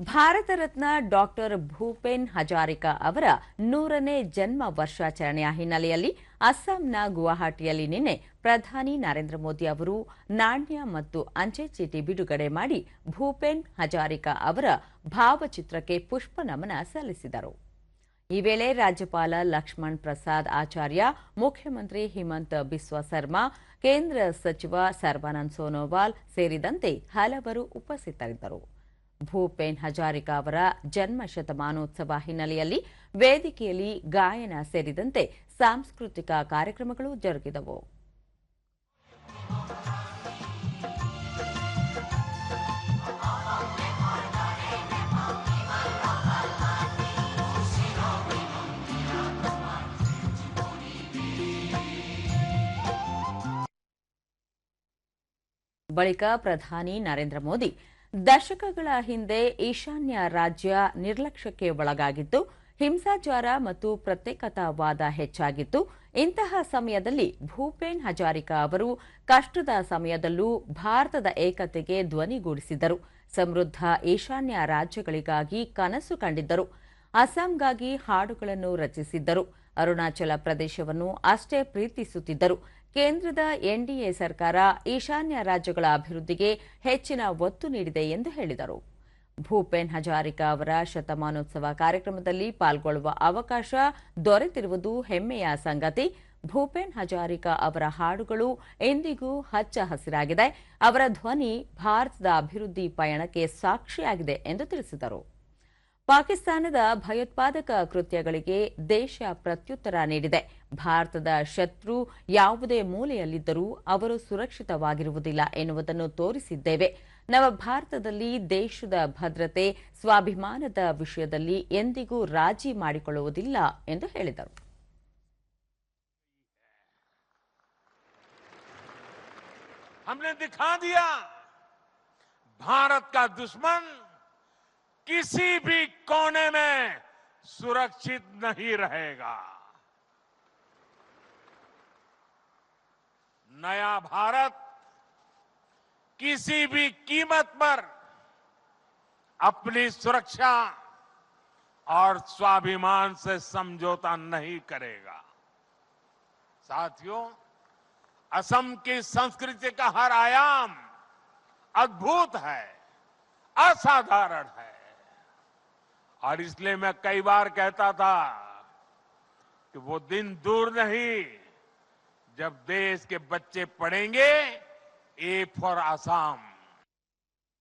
Bharat Ratna doctor Bhupen Hazarika ಅವರ ನೂರನೇ ಜನ್ಮ ವರ್ಷಾಚರಣೆಯ ಹಿನ್ನೆಲೆಯಲ್ಲಿ ಅಸ್ಸಾಂನ ಗುವಾಹಟಿಯಲ್ಲಿ ನಿನ್ನೆ ಪ್ರಧಾನಿ ನರೇಂದ್ರ ಮೋದಿ ಅವರು ನಾಣ್ಯ ಮತ್ತು ಅಂಚೆ ಚೀಟಿ ಬಿಡುಗಡೆ ಮಾಡಿ ಭೂಪೇನ್ ಹಜಾರಿಕಾ ಅವರ ಭಾವಚಿತ್ರಕ್ಕೆ ಪುಷ್ಪ ನಮನ ಸಲ್ಲಿಸಿದರು. ಈ ವೇಳೆ ರಾಜ್ಯಪಾಲ ಲಕ್ಷ್ಮಣ್ ಪ್ರಸಾದ್ ಆಚಾರ್ಯ, ಮುಖ್ಯಮಂತ್ರಿ ಹಿಮಂತ್ ಬಿಸ್ವ ಸರ್ಮಾ ಕೇಂದ್ರ ಸಚಿವ ಸರ್ಬಾನಂದ್ ಸೋನೋವಾಲ್ ಸೇರಿದಂತೆ ಹಲವರು ಉಪಸ್ಥಿತರಿದ್ದರು. ಭೂಪೇನ್ ಹಜಾರಿಕಾ ಅವರ ಜನ್ಮ ಶತಮಾನೋತ್ಸವ ಹಿನ್ನೆಲೆಯಲ್ಲಿ ವೇದಿಕೆಯಲ್ಲಿ ಗಾಯನ ಸೇರಿದಂತೆ ಸಾಂಸ್ಕೃತಿಕ ಕಾರ್ಯಕ್ರಮಗಳು ಜರುಗಿದವು. ಬಳಿಕ ಪ್ರಧಾನಿ ನರೇಂದ್ರ ಮೋದಿ ದಶಕಗಳ ಹಿಂದೆ ಈಶಾನ್ಯ ರಾಜ್ಯ ನಿರ್ಲಕ್ಷ್ಯಕ್ಕೆ ಒಳಗಾಗಿತ್ತು. ಹಿಂಸಾಚಾರ ಮತ್ತು ಪ್ರತ್ಯೇಕತಾವಾದ ಹೆಚ್ಚಾಗಿತ್ತು. ಇಂತಹ ಸಮಯದಲ್ಲಿ ಭೂಪೇನ್ ಹಜಾರಿಕಾ ಅವರು ಕಷ್ಟದ ಸಮಯದಲ್ಲೂ ಭಾರತದ ಏಕತೆಗೆ ಧ್ವನಿಗೂಡಿಸಿದರು. ಸಮೃದ್ಧ ಈಶಾನ್ಯ ರಾಜ್ಯಗಳಿಗಾಗಿ ಕನಸು ಕಂಡಿದ್ದರು. ಅಸ್ಸಾಂಗಾಗಿ ಹಾಡುಗಳನ್ನು ರಚಿಸಿದ್ದರು. ಅರುಣಾಚಲ ಪ್ರದೇಶವನ್ನು ಅಷ್ಟೇ ಪ್ರೀತಿಸುತ್ತಿದ್ದರು. ಕೇಂದ್ರದ ಎನ್ಡಿಎ ಸರ್ಕಾರ ಈಶಾನ್ಯ ರಾಜ್ಯಗಳ ಅಭಿವೃದ್ಧಿಗೆ ಹೆಚ್ಚಿನ ಒತ್ತು ನೀಡಿದೆ ಎಂದು ಹೇಳಿದರು. ಭೂಪೇನ್ ಹಜಾರಿಕಾ ಅವರ ಶತಮಾನೋತ್ಸವ ಕಾರ್ಯಕ್ರಮದಲ್ಲಿ ಪಾಲ್ಗೊಳ್ಳುವ ಅವಕಾಶ ದೊರೆತಿರುವುದು ಹೆಮ್ಮೆಯ ಸಂಗತಿ. ಭೂಪೇನ್ ಹಜಾರಿಕಾ ಅವರ ಹಾಡುಗಳು ಎಂದಿಗೂ ಹಚ್ಚ ಹಸಿರಾಗಿದೆ. ಅವರ ಧ್ವನಿ ಭಾರತದ ಅಭಿವೃದ್ಧಿ ಪಯಣಕ್ಕೆ ಸಾಕ್ಷಿಯಾಗಿದೆ ಎಂದು ತಿಳಿಸಿದರು. ಪಾಕಿಸ್ತಾನದ ಭಯೋತ್ಪಾದಕ ಕೃತ್ಯಗಳಿಗೆ ದೇಶ ಪ್ರತ್ಯುತ್ತರ ನೀಡಿದೆ ಭಾರತದ ಶತ್ರು ಯಾವುದೇ ಮೂಲೆಯಲ್ಲಿದ್ದರೂ ಅವರು ಸುರಕ್ಷಿತವಾಗಿರುವುದಿಲ್ಲ ಎನ್ನುವುದನ್ನು ತೋರಿಸಿದ್ದೇವೆ ನವ ಭಾರತದಲ್ಲಿ ದೇಶದ ಭದ್ರತೆ ಸ್ವಾಭಿಮಾನದ ವಿಷಯದಲ್ಲಿ ಎಂದಿಗೂ ರಾಜಿ ಮಾಡಿಕೊಳ್ಳುವುದಿಲ್ಲ ಎಂದು ಹೇಳಿದರು हमने दिखा दिया भारत का दुश्मन किसी भी कोने में सुरक्षित नहीं रहेगा। नया भारत किसी भी कीमत पर अपनी सुरक्षा और स्वाभिमान से समझौता नहीं करेगा। साथियों, असम की संस्कृति का हर आयाम अद्भुत है, असाधारण है। और इसलिए मैं कई बार कहता था कि वो दिन दूर नहीं, जब देश के बच्चे पढ़ेंगे ए फॉर आसाम